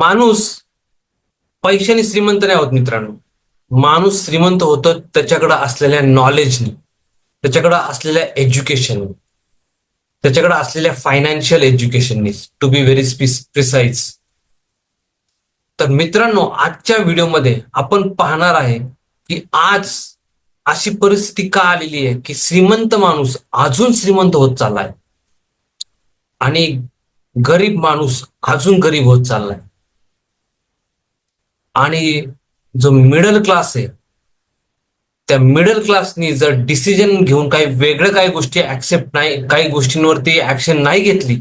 माणूस पैशाने श्रीमंत नाही होत मित्रांनो. माणूस श्रीमंत होतो त्याच्याकडे असलेल्या नॉलेजनी त्याच्याकडे असलेल्या एज्युकेशन त्याच्याकडे असलेल्या फायनान्शियल एज्युकेशननी टू बी व्हेरी प्रिसाइज तर मित्रांनो आजच्या व्हिडिओमध्ये आपण पाहणार आहे की आज अशी परिस्थिती का आलेली आहे की श्रीमंत माणूस अजून श्रीमंत होत चाललाय. आणि गरीब माणूस अजून गरीब होत चाललाय. आणि जो मिडल क्लास आहे त्या मिडल क्लासनी जर डिसिजन घेऊन काही वेगळं काही गोष्टी ऍक्सेप्ट नाही काही गोष्टींवरती ऍक्शन नाही घेतली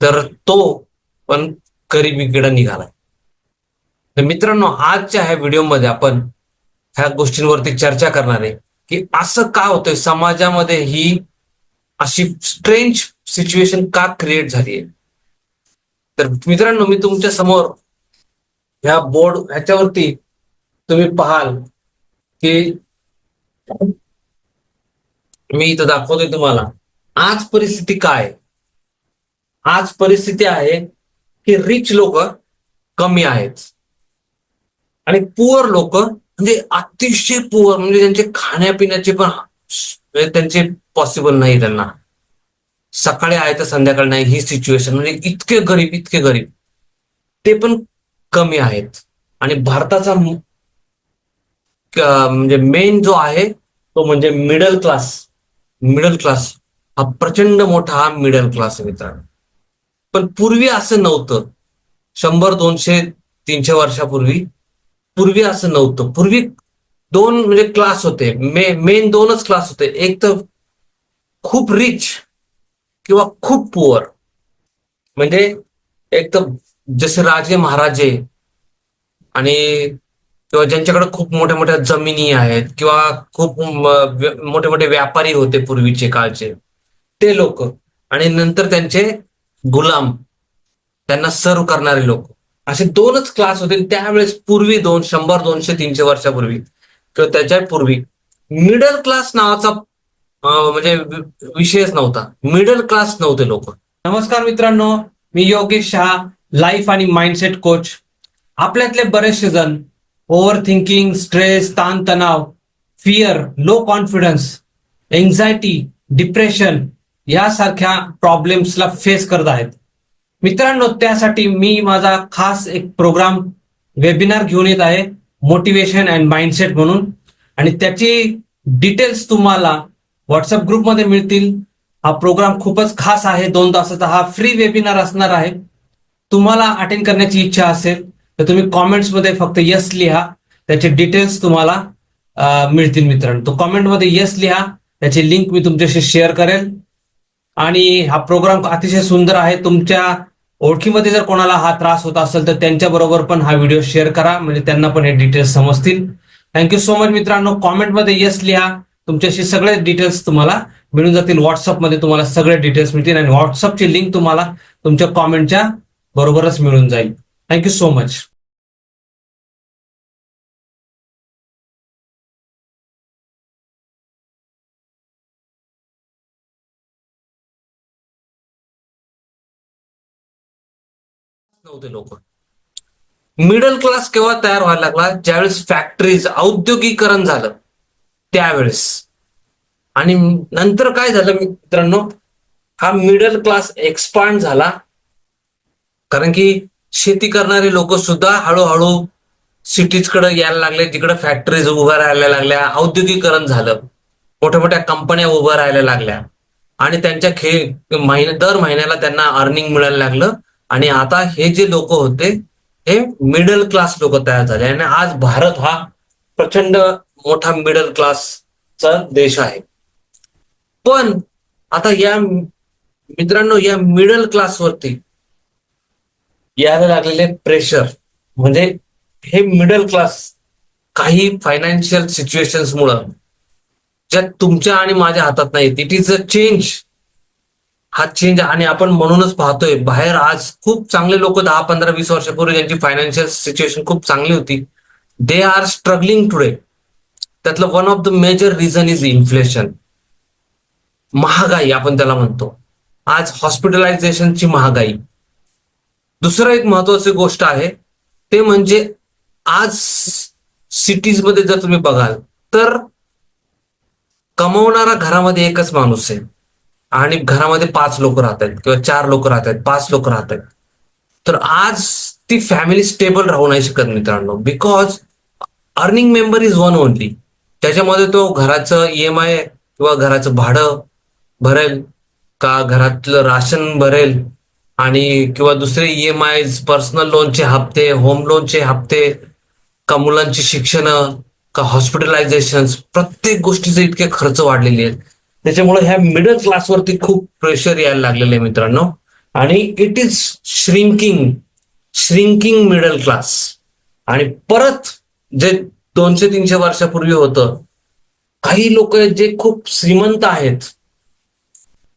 तर तो पण गरिबीकडे निघालाय. तर मित्रांनो आजच्या ह्या व्हिडिओमध्ये आपण ह्या गोष्टींवरती चर्चा करणार आहे की असं का होतंय? समाजामध्ये ही अशी स्ट्रेंज सिच्युएशन का क्रिएट झाली आहे तर मित्रांनो मी तुमच्यासमोर ह्या बोर्ड ह्याच्यावरती तुम्ही पाहाल की मी इथं दाखवतोय तुम्हाला. आज परिस्थिती काय? आहे? आज परिस्थिती आहे की रिच लोक कमी आहेत. आणि पुअर लोक म्हणजे अतिशय पुअर म्हणजे त्यांचे खाण्यापिण्याचे पण त्यांचे पॉसिबल नाही त्यांना. सकाळी आहे तर संध्याकाळी नाही. ही सिच्युएशन म्हणजे इतके गरीब इतके गरीब. ते पण कमी आहेत. आणि भारताचा म्हणजे मेन जो आहे तो म्हणजे मिडल क्लास मिडल क्लास हा प्रचंड मोठा हा मिडल क्लास आहे मित्रांनो. पण पूर्वी असं नव्हतं. शंभर दोनशे तीनशे वर्षापूर्वी पूर्वी असं नव्हतं. पूर्वी दोन म्हणजे क्लास होते. मे मेन दोनच क्लास होते. एक तर खूप रिच किंवा खूप पुअर म्हणजे एक तर जसे राजे महाराजे आणि किंवा ज्यांच्याकडे खूप मोठ्या मोठ्या जमिनी आहेत किंवा खूप मोठे मोठे व्यापारी होते पूर्वीचे काळचे ते लोक आणि नंतर त्यांचे गुलाम त्यांना सर्व करणारे लोक. असे दोनच क्लास होते. त्यावेळेस पूर्वी दोन शंभर दोनशे तीनशे वर्षापूर्वी किंवा त्याच्या पूर्वी मिडल क्लास नावाचा म्हणजे विषयच नव्हता. मिडल क्लास नव्हते लोक. नमस्कार मित्रांनो मी योगेश शहा. लाईफ आणि माइंडसेट कोच आपल्यातले बरेचसे जण ओव्हर थिंकिंग स्ट्रेस ताणतणाव fear low confidence anxiety depression यासारख्या प्रॉब्लेम्सला फेस करत आहेत. मित्रांनो त्यासाठी मी माझा खास एक प्रोग्राम वेबिनार घेऊन येत आहे मोटिवेशन अँड माइंडसेट म्हणून. आणि त्याची डिटेल्स तुम्हाला व्हॉट्सअप ग्रुपमध्ये मिळतील. हा प्रोग्राम खूपच खास आहे. दोन तासाचा हा फ्री वेबिनार असणार आहे. तुम्हाला अटेंड करण्याची इच्छा असेल तर तुम्ही कॉमेंट्समध्ये फक्त यस लिहा त्याचे डिटेल्स तुम्हाला मिळतील मित्रांनो. तो कॉमेंटमध्ये यस लिहा त्याची लिंक मी तुमच्याशी शेअर करेल. आणि हा प्रोग्राम अतिशय सुंदर आहे. तुमच्या ओळखीमध्ये जर कोणाला हा त्रास होत असेल तर त्यांच्याबरोबर पण हा व्हिडिओ शेअर करा. म्हणजे त्यांना पण हे डिटेल्स समजतील. थँक्यू सो मच मित्रांनो. कॉमेंटमध्ये यस लिहा. तुमच्याशी सगळे डिटेल्स तुम्हाला मिळून जातील. व्हॉट्सअपमध्ये तुम्हाला सगळे डिटेल्स मिळतील. आणि व्हॉट्सअपची लिंक तुम्हाला तुमच्या कॉमेंटच्या बरोबरच मिळून जाईल. थँक्यू सो मच नव्हते लोक मिडल क्लास केव्हा तयार व्हायला लागला? ज्यावेळेस फॅक्टरीज औद्योगिकरण झालं त्यावेळेस. आणि नंतर काय झालं मित्रांनो? हा मिडल क्लास एक्सपांड झाला. कारण की शेती करणारे लोक सुद्धा हळूहळू सिटीजकडे यायला लागले तिकडे फॅक्टरीज उभ्या राहायला लागल्या औद्योगिकरण झालं. मोठ्या मोठ्या कंपन्या उभ्या राहायला लागल्या. आणि त्यांच्या खे महिने दर महिन्याला त्यांना अर्निंग मिळायला लागलं. आणि आता हे जे लोक होते हे मिडल क्लास लोक तयार झाले. आणि आज भारत हा प्रचंड मोठा मिडल क्लासचा देश आहे. पण आता या मित्रांनो या मिडल क्लासवरती यायला लागलेले प्रेशर म्हणजे हे मिडल क्लास काही फायनान्शियल सिच्युएशन्स मुळे ज्या तुमच्या आणि माझ्या हातात नाहीत. इट इज अ चेंज हा चेंज आणि आपण म्हणूनच पाहतोय बाहेर आज खूप चांगले लोक दहा पंधरा वीस वर्षापूर्वी ज्यांची फायनान्शियल सिच्युएशन खूप चांगली होती दे आर स्ट्रगलिंग टुडे त्यातलं one of the major reason is inflation महागाई आपण त्याला म्हणतो. आज हॉस्पिटलायझेशनची महागाई. दुसरं एक महत्वाची गोष्ट आहे ते म्हणजे आज सिटीजमध्ये जर तुम्ही बघाल तर कमवणारा घरामध्ये एकच माणूस आहे. आणि घरामध्ये पाच लोक राहत आहेत किंवा चार लोक राहत आहेत पाच लोक राहत आहेत. तर आज ती फॅमिली स्टेबल राहू नाही शकत मित्रांनो because earning member is one only त्याच्यामध्ये तो घराचं ईएमआय किंवा घराचं भाडं भरेल का घरातलं राशन भरेल आणि किंवा दुसरे ई एम आय पर्सनल लोनचे हप्ते होम लोनचे हप्ते का मुलांची शिक्षण का हॉस्पिटलायझेशन प्रत्येक गोष्टीचे इतके खर्च वाढलेले आहेत. त्याच्यामुळे ह्या मिडल क्लासवरती खूप प्रेशर यायला लागलेलं आहे मित्रांनो. आणि it is shrinking shrinking middle class आणि परत जे दोनशे तीनशे वर्षापूर्वी होतं काही लोक आहेत जे खूप श्रीमंत आहेत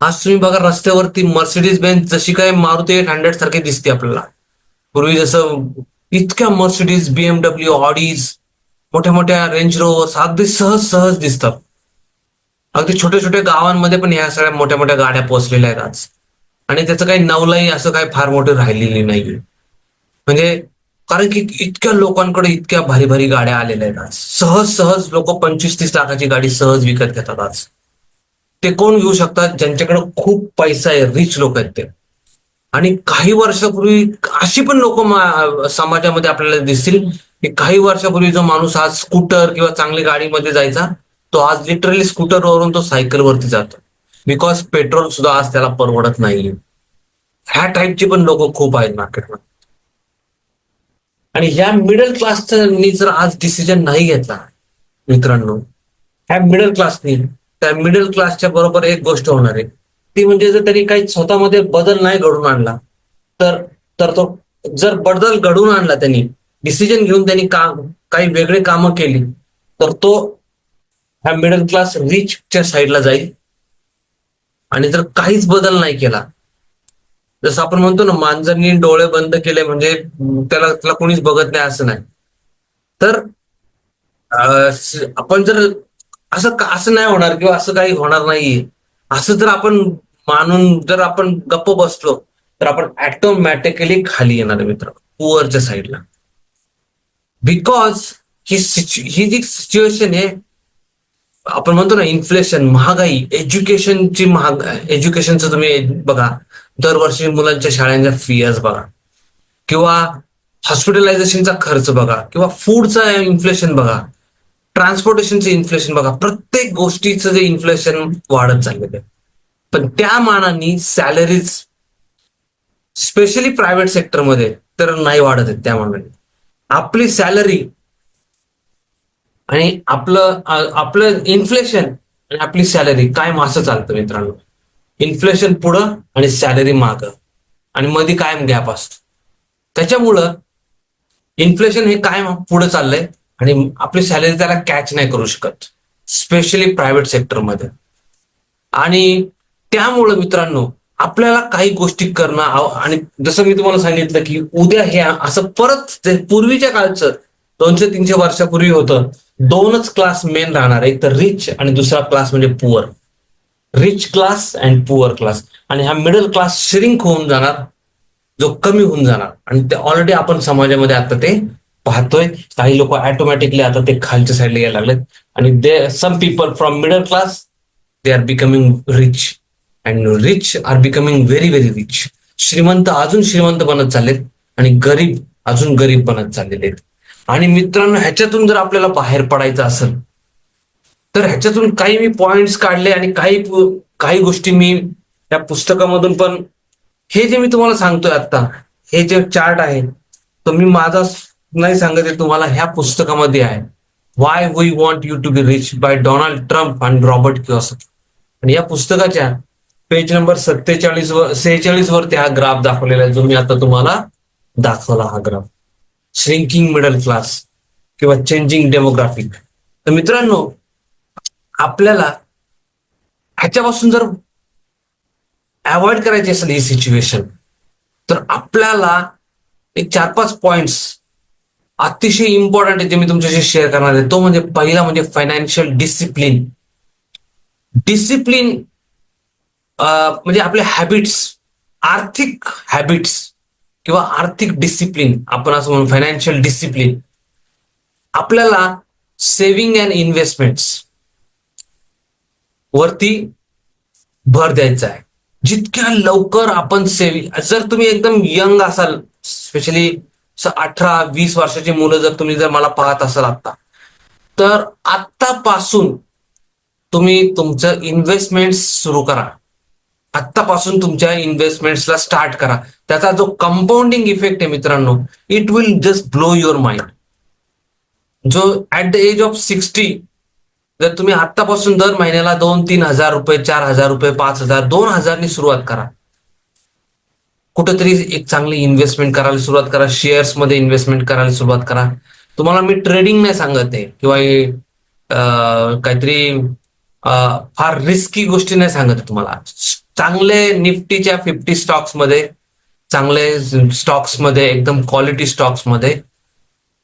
आज तुम्ही बघा रस्त्यावरती मर्सिडीज बेंच जशी काय मारुती एट हंड्रेड सारखी दिसते आपल्याला. पूर्वी जसं इतक्या मर्सिडीज बीएमडब्ल्यू ऑडीज मोठ्या मोठ्या रेंज रोवर्स अगदी सहज सहज दिसतात. अगदी छोट्या छोट्या गावांमध्ये पण ह्या सगळ्या मोठ्या मोठ्या गाड्या पोहोचलेल्या आहेत आज. आणि त्याचं काही नवलाही असं काही फार मोठं राहिलेली नाहीये. म्हणजे कारण की इतक्या लोकांकडे इतक्या भारी भारी गाड्या आलेल्या आहेत आज. सहज सहज लोक पंचवीस तीस लाखाची गाडी सहज विकत घेतात आज. ते कोण घेऊ शकतात? ज्यांच्याकडे खूप पैसा आहे रिच लोक आहेत ते. आणि काही वर्षापूर्वी अशी पण लोक समाजामध्ये आपल्याला दिसतील की काही वर्षापूर्वी जो माणूस आज स्कूटर किंवा चांगली गाडीमध्ये जायचा तो आज लिटरली स्कूटरवरून तो सायकलवरती जातो. बिकॉज पेट्रोल सुद्धा आज त्याला परवडत नाही ह्या टाईपची पण लोक खूप आहेत मार्केटमध्ये आणि ह्या मिडल क्लासनी जर आज डिसिजन नाही घेतला मित्रांनो ह्या मिडल क्लासनी त्या मिडल क्लासच्या बरोबर एक गोष्ट होणार आहे. ती म्हणजे जर त्यांनी काही स्वतःमध्ये बदल नाही घडून आणला तर तर तो जर बदल घडून आणला त्यांनी डिसिजन घेऊन त्यांनी काम काही वेगळे कामं केली तर तो ह्या मिडल क्लास रिचच्या साईडला जाईल. आणि जर काहीच बदल नाही केला जसं आपण म्हणतो ना मांजरनी डोळे बंद केले म्हणजे त्याला त्याला कोणीच बघत नाही असं नाही. तर आपण जर असं असं नाही होणार किंवा असं काही होणार नाहीये. असं जर आपण मानून जर आपण गप्प बसलो तर आपण ऍटोमॅटिकली खाली येणार मित्र. पुअरच्या साईडला because he he G situation आहे आपण म्हणतो ना इन्फ्लेशन महागाई एज्युकेशनची महाग एज्युकेशनचं तुम्ही बघा. दरवर्षी मुलांच्या शाळांच्या फीज बघा. किंवा हॉस्पिटलायझेशनचा खर्च बघा. किंवा फूडचा इन्फ्लेशन बघा. ट्रान्सपोर्टेशनचं इन्फ्लेशन बघा. प्रत्येक गोष्टीचं जे इन्फ्लेशन वाढत चाललेलं आहे. पण त्या मानाने सॅलरीज स्पेशली प्रायव्हेट सेक्टरमध्ये तर नाही वाढत आहेत त्या मानाने. आपली सॅलरी आणि आपलं आपलं इन्फ्लेशन आणि आपली सॅलरी काय मासं चालतं मित्रांनो? इन्फ्लेशन पुढं आणि सॅलरी माग. आणि मध्ये कायम गॅप असतो. त्याच्यामुळं इन्फ्लेशन हे कायम पुढे चाललंय. आणि आपली सॅलरी त्याला कॅच नाही करू शकत स्पेशली प्रायव्हेट सेक्टरमध्ये आणि त्यामुळं मित्रांनो आपल्याला काही गोष्टी करणं आणि जसं मी तुम्हाला सांगितलं की उद्या हे असं परत पूर्वीच्या काळचं दोनशे तीनशे वर्षापूर्वी होतं दोनच क्लास मेन राहणार एक तर रिच आणि दुसरा क्लास म्हणजे poor rich class and poor class आणि हा मिडल क्लास श्रिंक होऊन जाणार जो कमी होऊन जाणार. आणि ते ऑलरेडी आपण समाजामध्ये आता ते पाहतोय. काही लोक ऑटोमॅटिकली आता ते खालच्या साईडला यायला लागलेत. आणि they some people from middle class they are becoming rich and rich are becoming very very rich श्रीमंत अजून श्रीमंत बनत चाललेत. आणि गरीब अजून गरीब बनत चाललेले आहेत. आणि मित्रांनो ह्याच्यातून जर आपल्याला बाहेर पडायचं असेल तर ह्याच्यातून काही मी पॉइंट्स काढले आणि काही काही गोष्टी मी त्या पुस्तकामधून पण हे जे मी तुम्हाला सांगतोय आता हे जे चार्ट आहे तो मी माझा नाही सांगत आहे तुम्हाला ह्या पुस्तकामध्ये आहे. Why we want you to be rich by Donald Trump and Robert Kiyosaki आणि या पुस्तकाच्या पेज नंबर सत्तेचाळीस वर सेहेचाळीस वरती हा ग्राफ दाखवलेला आहे जो मी आता तुम्हाला दाखवला हा ग्राफ श्रिंकिंग मिडल क्लास किंवा चेंजिंग डेमोग्राफिक तर मित्रांनो आपल्याला ह्याच्यापासून जर अवॉइड करायची असेल ही सिच्युएशन तर आपल्याला एक चार पाच पॉइंट्स अतिशय इम्पॉर्टंट आहे जे मी तुमच्याशी शेअर करणार आहे. तो म्हणजे पहिला म्हणजे फायनान्शियल डिसिप्लिन डिसिप्लिन म्हणजे आपले हॅबिट्स आर्थिक हॅबिट्स किंवा आर्थिक डिसिप्लिन आपण असं म्हणू फायनान्शियल डिसिप्लिन आपल्याला सेव्हिंग अँड इन्व्हेस्टमेंट्स वरती भर द्यायचा आहे. जितक्या लवकर आपण सेव्हिंग जर तुम्ही एकदम यंग असाल स्पेशली अठरा वीस वर्षाची मुलं जर तुम्ही जर मला पाहत असाल आता तर आत्तापासून तुम्ही तुमचं इन्व्हेस्टमेंट सुरू करा. आत्तापासून तुमच्या इन्व्हेस्टमेंट्सला स्टार्ट करा. त्याचा जो कंपाऊंडिंग इफेक्ट आहे मित्रांनो it will just blow your mind जो at the age of sixty जर तुम्ही आत्तापासून दर महिन्याला दोन तीन हजार रुपये चार हजार रुपये पाच हजार दोन हजारनी सुरुवात करा. कुठंतरी एक चांगली इन्व्हेस्टमेंट करायला सुरुवात करा शेअर्समध्ये इन्व्हेस्टमेंट करायला सुरुवात करा. तुम्हाला मी ट्रेडिंग नाही सांगत आहे किंवा काहीतरी फार रिस्की गोष्टी नाही सांगत आहे तुम्हाला. चांगले निफ्टीच्या फिफ्टी स्टॉक्समध्ये चांगले स्टॉक्समध्ये एकदम क्वालिटी स्टॉक्समध्ये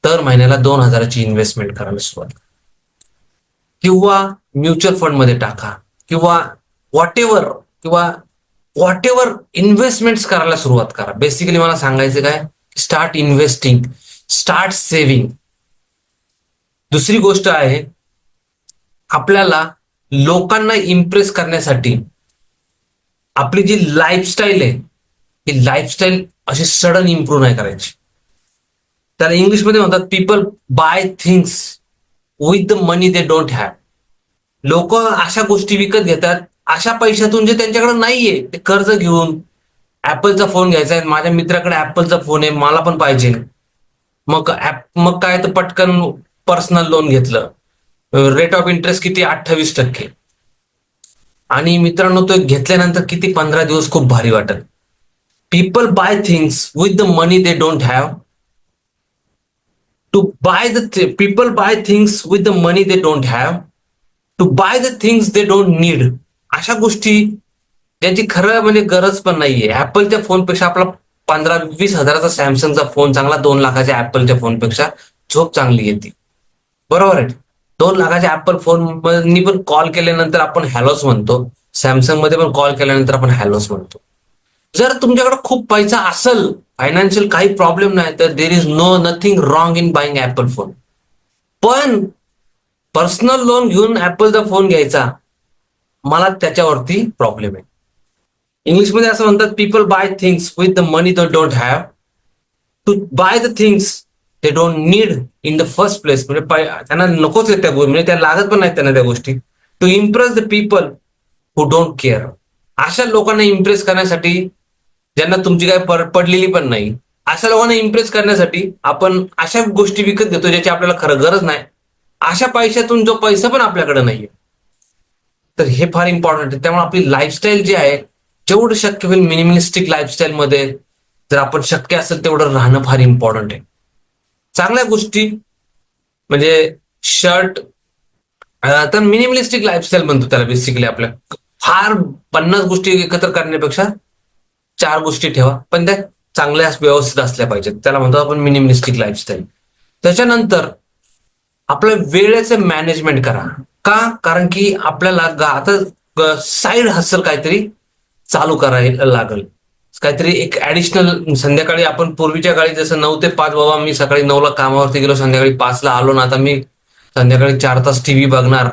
दर महिन्याला दोन हजाराची इन्व्हेस्टमेंट करायला सुरुवात करा. किंवा म्युच्युअल फंडमध्ये टाका किंवा व्हॉट एव्हर किंवा व्हॉट एव्हर इन्व्हेस्टमेंट करायला सुरुवात करा. बेसिकली मला सांगायचं काय? स्टार्ट इन्व्हेस्टिंग स्टार्ट सेव्हिंग दुसरी गोष्ट आहे आपल्याला लोकांना इम्प्रेस करण्यासाठी आपली जी लाईफस्टाईल आहे ही लाईफस्टाईल अशी सडन इम्प्रूव्ह नाही करायची. त्याला इंग्लिशमध्ये म्हणतात people buy things with the money they don't have लोक अशा गोष्टी विकत घेतात अशा पैशातून जे त्यांच्याकडे नाहीये ते कर्ज घेऊन ऍपलचा फोन घ्यायचा आहे. माझ्या मित्राकडे ऍपलचा फोन आहे. मला पण पाहिजे. मग ऍप मग काय तर पटकन पर्सनल लोन घेतलं. रेट ऑफ इंटरेस्ट किती? अठ्ठावीस टक्के. आणि मित्रांनो तो घेतल्यानंतर किती? पंधरा दिवस खूप भारी वाटत. People buy things with the money they don't have to buy the people buy things with the money they don't have to buy the things they don't need अशा गोष्टी ज्यांची खरं म्हणजे गरज पण नाहीये. ऍपलच्या फोनपेक्षा आपला पंधरा वीस हजाराचा सॅमसंगचा फोन चांगला दोन लाखाच्या ऍपलच्या फोनपेक्षा झोप चांगली येते. बरोबर आहे? दोन लाखाच्या ऍपल फोन पण कॉल केल्यानंतर आपण हॅलोस म्हणतो. सॅमसंगमध्ये पण कॉल केल्यानंतर आपण हॅलोस म्हणतो. जर तुमच्याकडे खूप पैसा असेल फायनान्शियल काही प्रॉब्लेम नाही तर there is no nothing wrong in buying Apple phone पण पर्सनल लोन घेऊन ऍपलचा फोन घ्यायचा मला त्याच्यावरती प्रॉब्लेम आहे. इंग्लिशमध्ये असं म्हणतात people buy things with the money the don't have to buy the things they don't need in the first place म्हणजे त्यांना नकोच आहेत त्या गोष्टी म्हणजे त्या लागत पण नाहीत त्यांना त्या गोष्टी. To impress the people who don't care अशा लोकांना इम्प्रेस करण्यासाठी ज्यांना तुमची काय पडलेली पण नाही अशा लोकांना इम्प्रेस करण्यासाठी आपण अशा गोष्टी विकत घेतो ज्याची आपल्याला खरं गरज नाही. अशा पैशातून जो पैसा पण आपल्याकडे नाहीये. तर हे फार इम्पॉर्टंट आहे. त्यामुळे आपली लाईफस्टाईल जी आहे जेवढं शक्य होईल मिनिमलिस्टिक लाईफस्टाईल मध्ये जर आपण शक्य असेल तेवढं राहणं फार इम्पॉर्टंट आहे. चांगल्या गोष्टी म्हणजे शर्ट तर मिनिमलिस्टिक लाईफस्टाईल म्हणतो त्याला बेसिकली आपल्या फार पन्नास गोष्टी एकत्र करण्यापेक्षा चार गोष्टी ठेवा पण त्या चांगल्या व्यवस्थित असल्या पाहिजेत. त्याला म्हणतो आपण मिनिमलिस्टिक लाईफस्टाईल त्याच्यानंतर आपल्या वेळेचं मॅनेजमेंट करा. का? कारण की आपल्याला आता साईड हसल काहीतरी चालू करायला लागल. काहीतरी एक ऍडिशनल संध्याकाळी आपण पूर्वीच्या काळी जसं नऊ ते पाच बाबा मी सकाळी नऊला कामावरती गेलो संध्याकाळी पाचला आलो ना आता मी संध्याकाळी चार तास टीव्ही बघणार.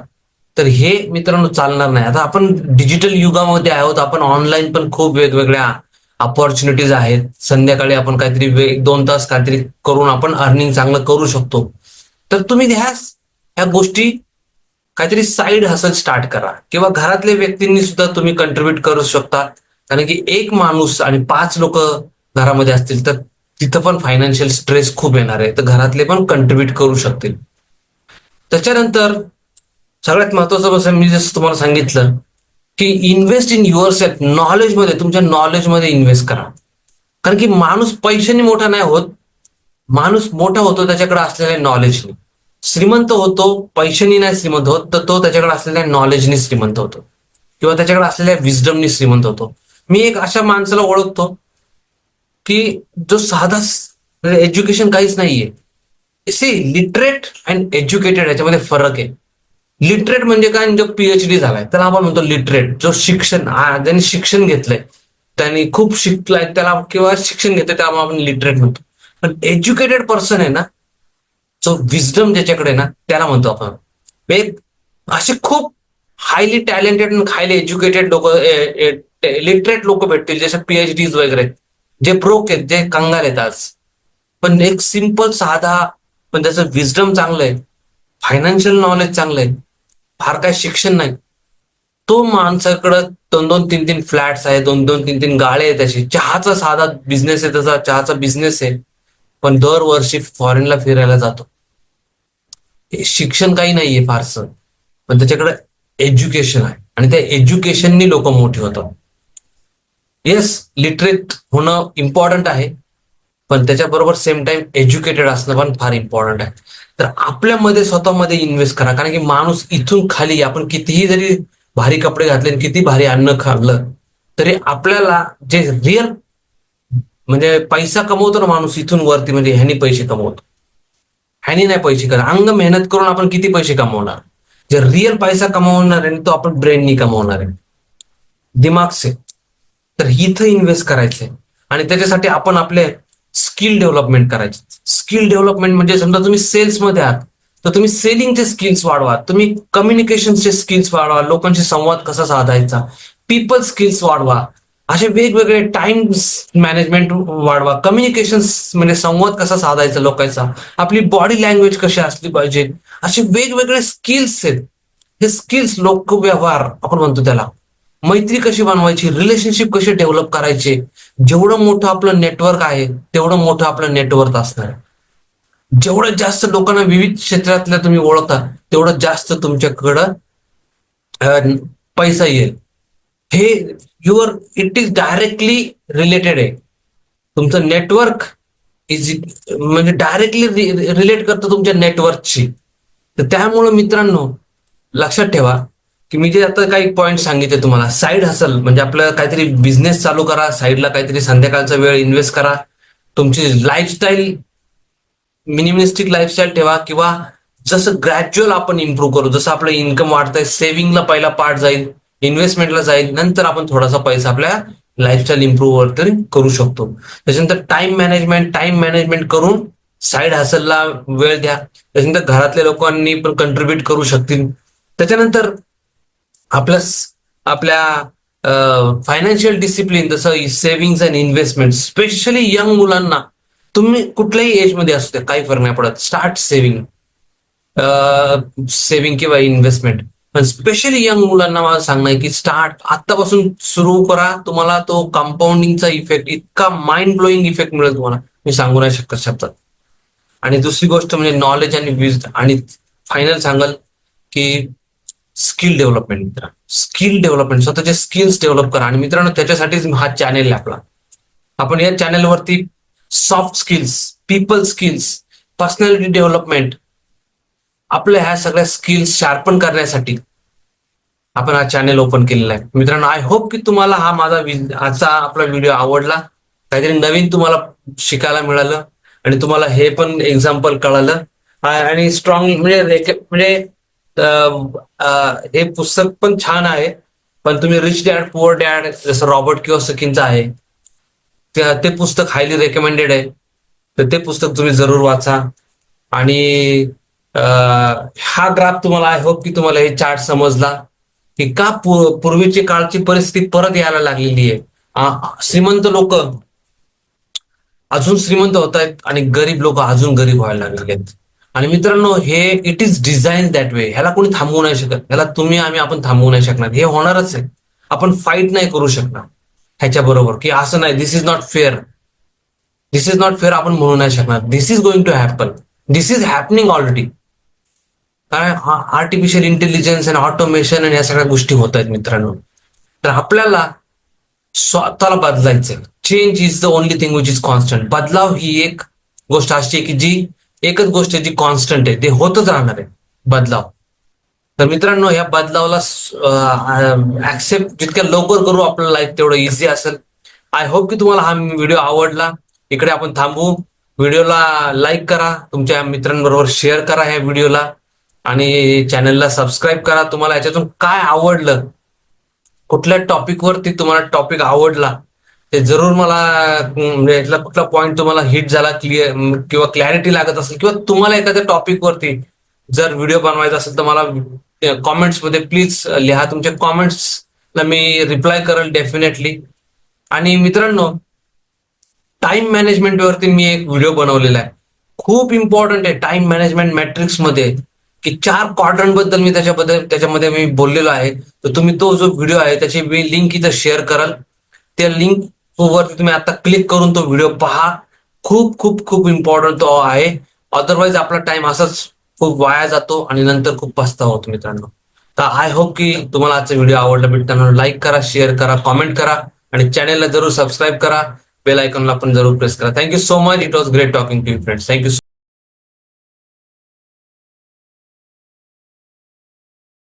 तर हे मित्रांनो चालणार नाही. आता आपण डिजिटल युगामध्ये आहोत. आपण ऑनलाईन पण खूप वेगवेगळ्या अपॉर्च्युनिटीज आहेत. संध्याकाळी आपण काहीतरी वे- एक दोन तास काहीतरी करून आपण अर्निंग चांगलं करू शकतो. तर तुम्ही ह्या ह्या गोष्टी काहीतरी साईड हसल स्टार्ट करा. किंवा घरातल्या व्यक्तींनी सुद्धा तुम्ही कंट्रीब्युट करू शकता. कारण की एक माणूस आणि पाच लोक घरामध्ये असतील तर तिथं पण फायनान्शियल स्ट्रेस खूप येणार आहे. तर घरातले पण कंट्रीब्युट करू शकतील. त्याच्यानंतर सगळ्यात महत्वाचं कसं मी जसं तुम्हाला सांगितलं की इन्व्हेस्ट इन युअर सेल्फ नॉलेजमध्ये तुमच्या नॉलेजमध्ये इन्व्हेस्ट करा. कारण की माणूस पैशाने मोठा नाही होत. माणूस मोठा होतो त्याच्याकडे असलेल्या नॉलेजने श्रीमंत होतो पैशानी नाही श्रीमंत होत तर तो त्याच्याकडे असलेल्या नॉलेजने श्रीमंत होतो. किंवा त्याच्याकडे असलेल्या विजडमनी श्रीमंत होतो. मी एक अशा माणसाला ओळखतो की जो साधा एज्युकेशन म्हणजे काहीच नाहीये. सी लिटरेट अँड एज्युकेटेड याच्यामध्ये फरक आहे. लिटरेट म्हणजे काय? जो पीएचडी झालाय. त्याला आपण म्हणतो लिटरेट जो शिक्षण आ- ज्यांनी शिक्षण घेतलंय त्यांनी खूप शिकलाय त्याला किंवा शिक्षण घेतलंय त्याला आपण लिटरेट म्हणतो. पण एज्युकेटेड पर्सन आहे ना जो विजडम ज्याच्याकडे ना त्याला म्हणतो आपण. एक असे खूप हायली टॅलेंटेड हायली एज्युकेटेड लोक लिटरेट लोक भेटतील जसे पीएचडीज वगैरे जे ब्रोक आहेत जे कंगाल आहेत आज. पण एक सिंपल साधा पण त्याचं विजडम चांगलं आहे फायनान्शियल नॉलेज चांगलं आहे फार काय शिक्षण नाही. तो माणसाकडं दोन दोन तीन तीन फ्लॅट्स आहे दोन दोन तीन तीन गाळे आहेत त्याचे चहाचा साधा बिझनेस आहे त्याचा चहाचा बिझनेस आहे. पण दरवर्षी फॉरेनला फिरायला जातो. शिक्षण काही नाहीये फारसं. पण त्याच्याकडे एज्युकेशन आहे. आणि त्या एज्युकेशननी लोक मोठी होतात. येस लिटरेट होणं इम्पॉर्टंट आहे. पण त्याच्याबरोबर सेम टाइम एज्युकेटेड असणं पण फार इम्पॉर्टंट आहे. तर आपल्यामध्ये स्वतःमध्ये इन्व्हेस्ट करा. कारण की माणूस इथून खाली आपण कितीही जरी भारी कपडे घातले आणि किती भारी अन्न खाल्लं तरी आपल्याला जे रिअल म्हणजे पैसा कमवतो ना माणूस इथून वरती म्हणजे ह्यानी पैसे कमवतो. ह्यानी नाही पैसे करा अंग मेहनत करून आपण किती पैसे कमवणार? जे रिअल पैसा कमवणार आहे तो आपण ब्रेननी कमवणार आहे. दिमाग से. तर इथं इन्व्हेस्ट करायचंय. आणि त्याच्यासाठी आपण आपले स्किल डेव्हलपमेंट करायचे. स्किल डेव्हलपमेंट म्हणजे समजा तुम्ही सेल्समध्ये आहात तर तुम्ही सेलिंगचे स्किल्स वाढवा. तुम्ही कम्युनिकेशनचे स्किल्स वाढवा. लोकांशी संवाद कसा साधायचा? पीपल स्किल्स वाढवा. असे वेगवेगळे टाइम मॅनेजमेंट वाढवा. कम्युनिकेशन म्हणजे संवाद कसा साधायचा लोकांचा? आपली बॉडी लँग्वेज कशी असली पाहिजे? असे वेगवेगळे स्किल्स आहेत. हे स्किल्स लोक व्यवहार आपण म्हणतो त्याला. मैत्री कशी बनवायची? रिलेशनशिप कशी डेव्हलप करायची? जेवढं मोठं आपलं नेटवर्क आहे तेवढं मोठं आपलं नेटवर्क असणार आहे. जेवढं जास्त लोकांना विविध क्षेत्रातल्या तुम्ही ओळखता तेवढं जास्त तुमच्याकडं पैसा येईल. हे your it is directly related आहे. तुमचं नेटवर्क इज म्हणजे डायरेक्टली रिलेट करतं तुमच्या नेटवर्कशी तर त्यामुळं मित्रांनो लक्षात ठेवा की मी जे आता काही पॉईंट सांगितले तुम्हाला साईड हसल म्हणजे आपलं काहीतरी बिझनेस चालू करा साईडला काहीतरी संध्याकाळचा वेळ इन्व्हेस्ट करा. तुमची लाईफस्टाईल मिनिमिस्टिक लाईफस्टाईल ठेवा किंवा जसं ग्रॅज्युअल आपण इम्प्रूव्ह करू जसं आपलं इन्कम वाढतंय सेव्हिंगला पहिला पार्ट जाईल. इन्व्हेस्टमेंटला जाईल नंतर आपण थोडासा पैसा आपल्या लाईफस्टाईल इम्प्रूव्ह तरी करू शकतो. त्याच्यानंतर टाइम मॅनेजमेंट टाइम मॅनेजमेंट करून साईड हसलला वेळ द्या. त्याच्यानंतर घरातल्या लोकांनी पण कंट्रीब्युट करू शकतील. त्याच्यानंतर आपल्या आपल्या फायनान्शियल डिसिप्लिन जसं saving and investment specially young मुलांना तुम्ही कुठल्याही एजमध्ये असू द्या काही फरक नाही पडत. स्टार्ट सेव्हिंग सेव्हिंग किंवा इन्व्हेस्टमेंट पण स्पेशली यंग मुलांना मला सांगणं आहे की स्टार्ट आतापासून सुरू करा. तुम्हाला तो कंपाऊंडिंगचा इफेक्ट इतका माइंड ब्लोईंग इफेक्ट मिळेल तुम्हाला. मी सांगू नाही शकत शब्दात. आणि दुसरी गोष्ट म्हणजे नॉलेज आणि विज आणि फायनल सांगाल की स्किल डेव्हलपमेंट मित्र. स्किल डेव्हलपमेंट स्वतःचे स्किल्स डेव्हलप करा. आणि मित्रांनो त्याच्यासाठीच हा चॅनेल आहे आपला. आपण या चॅनेलवरती soft skills people skills personality development आपल्या ह्या सगळ्या स्किल्स शार्पन करण्यासाठी आपण हा चॅनेल ओपन केलेला आहे. मित्रांनो आय होप की तुम्हाला हा माझा आजचा आपला व्हिडिओ आवडला. काहीतरी नवीन तुम्हाला शिकायला मिळालं आणि तुम्हाला हे पण एक्झाम्पल कळालं. आणि स्ट्रॉंग म्हणजे म्हणजे हे पुस्तक पण छान आहे. पण तुम्ही रिच डॅड पुअर डॅड जसं रॉबर्ट किंवा सकिनचं आहे ते पुस्तक हायली रेकमेंडेड आहे. तर ते पुस्तक तुम्ही जरूर वाचा. आणि हा ग्राफ तुम्हाला आय होप की तुम्हाला हे चार्ट समजला की का पूर्वीची काळची परिस्थिती परत यायला लागलेली आहे. श्रीमंत लोक अजून श्रीमंत होत आहेत आणि गरीब लोक अजून गरीब व्हायला लागलेले आहेत. आणि मित्रांनो हे it is design that way ह्याला कोणी थांबवू नाही शकत. ह्याला तुम्ही आम्ही आपण थांबवू नाही शकणार. हे होणारच आहे. आपण फाईट नाही करू शकणार. ह्याच्या बरोबर की असं नाही this is not fair this is not fair आपण म्हणू नाही शकणार. This is going to happen this is happening already काय आर्टिफिशियल इंटेलिजन्स आणि ऑटोमेशन आणि या सगळ्या गोष्टी होत आहेत मित्रांनो. तर आपल्याला स्वतःला बदलायचं change is the only thing which is constant बदलाव ही एक गोष्ट अशी आहे की जी एकच गोष्ट आहे जी कॉन्स्टंट आहे ते होतच राहणार आहे बदलाव. तर मित्रांनो ह्या बदलावला ऍक्सेप्ट जितक्या लवकर करू आपलं लाईफ तेवढं इझी असेल. आय होप की तुम्हाला हा व्हिडिओ आवडला. इकडे आपण थांबू. व्हिडिओला लाईक करा. तुमच्या मित्रांबरोबर शेअर करा ह्या व्हिडिओला आणि चॅनलला सबस्क्राईब करा. तुम्हाला याच्यातून काय आवडलं? कुठल्या टॉपिकवरती तुम्हाला टॉपिक आवडला? ते जरूर मला म्हणजे यातला कुठला पॉईंट तुम्हाला हिट झाला क्लिअर किंवा क्लॅरिटी लागत असेल किंवा तुम्हाला एखाद्या टॉपिक वरती जर व्हिडिओ बनवायचा असेल तर मला कॉमेंट्समध्ये प्लीज लिहा. तुमच्या कॉमेंट्सला मी रिप्लाय करेल डेफिनेटली आणि मित्रांनो टाइम मॅनेजमेंट वरती मी एक व्हिडिओ बनवलेला आहे. खूप इम्पॉर्टंट आहे टाइम मॅनेजमेंट मॅट्रिक्समध्ये. की चार क्वाड्रंटबद्दल मी त्याच्याबद्दल त्याच्यामध्ये मी बोललेलो आहे. तर तुम्ही तो जो व्हिडिओ आहे त्याची मी लिंक इथं शेअर कराल. त्या लिंक वरती तुम्ही आता क्लिक करून तो व्हिडिओ पहा. खूप खूप खूप इम्पॉर्टंट तो आहे. अदरवाईज आपला टाइम असाच खूप वाया जातो आणि नंतर खूप पस्तावतो होतो मित्रांनो. तर आय होप की तुम्हाला आजचा व्हिडिओ आवडला. मित्रांनो लाईक करा शेअर करा कॉमेंट करा आणि चॅनेलला जरूर सबस्क्राईब करा. बेल आयकॉनला पण जरूर प्रेस करा. Thank you so much it was great talking to friends thank you